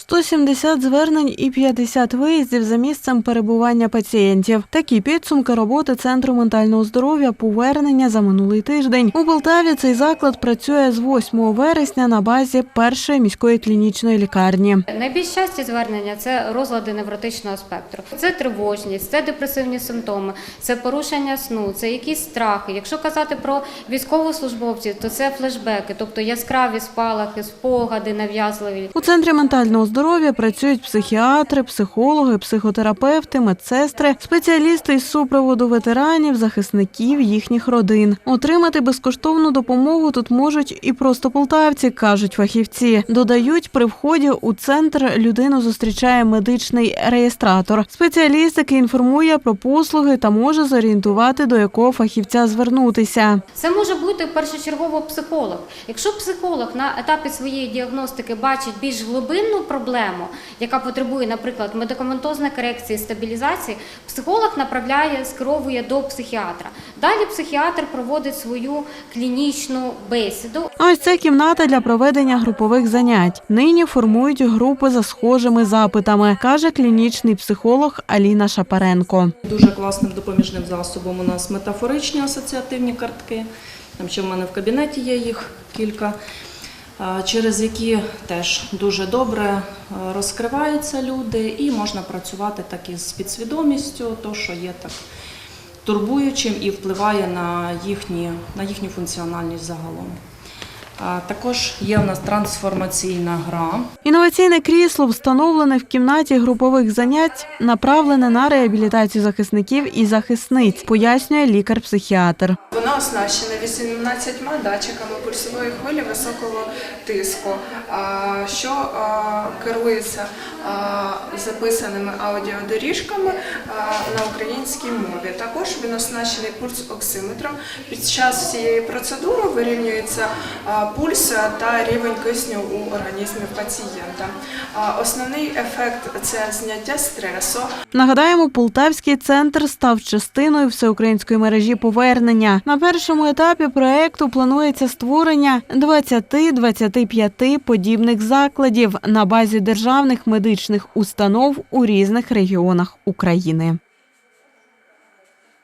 170 звернень і 50 виїздів за місцем перебування пацієнтів. Такі підсумки роботи центру ментального здоров'я повернення за минулий тиждень. У Полтаві цей заклад працює з 8 вересня на базі першої міської клінічної лікарні. Найбільш часті звернення це розлади невротичного спектру. Це тривожність, це депресивні симптоми, це порушення сну, це якісь страхи. Якщо казати про військовослужбовців, то це флешбеки, тобто яскраві спалахи, спогади нав'язливі. У центрі ментального здоров'я працюють психіатри, психологи, психотерапевти, медсестри, спеціалісти із супроводу ветеранів, захисників їхніх родин. Отримати безкоштовну допомогу тут можуть і просто полтавці, кажуть фахівці. Додають, при вході у центр людину зустрічає медичний реєстратор. Спеціаліст, який інформує про послуги та може зорієнтувати, до якого фахівця звернутися. Це може бути першочергово психолог. Якщо психолог на етапі своєї діагностики бачить більш глибинну проблему, яка потребує, наприклад, медикаментозної корекції, стабілізації, психолог направляє, скеровує до психіатра. Далі психіатр проводить свою клінічну бесіду. А ось це кімната для проведення групових занять. Нині формують групи за схожими запитами, каже клінічний психолог Аліна Шапаренко. Дуже класним допоміжним засобом у нас метафоричні асоціативні картки. Там ще в мене в кабінеті є їх кілька, через які теж дуже добре е, розкриваються люди, і можна працювати так із підсвідомістю, то що є так турбуючим і впливає на, їхні, на їхню функціональність загалом. Також є у нас трансформаційна гра. Інноваційне крісло, встановлене в кімнаті групових занять, направлене на реабілітацію захисників і захисниць, пояснює лікар-психіатр. Воно оснащене 18 датчиками пульсової хвилі високого тиску, що керується записаними аудіодоріжками на українській мові. Також він оснащений пульс-оксиметром. Під час всієї процедури вирівнюється пульс та рівень кисню у організмі пацієнта. Основний ефект це зняття стресу. Нагадаємо, Полтавський центр став частиною всеукраїнської мережі повернення. Першому етапі проекту планується створення 20-25 подібних закладів на базі державних медичних установ у різних регіонах України.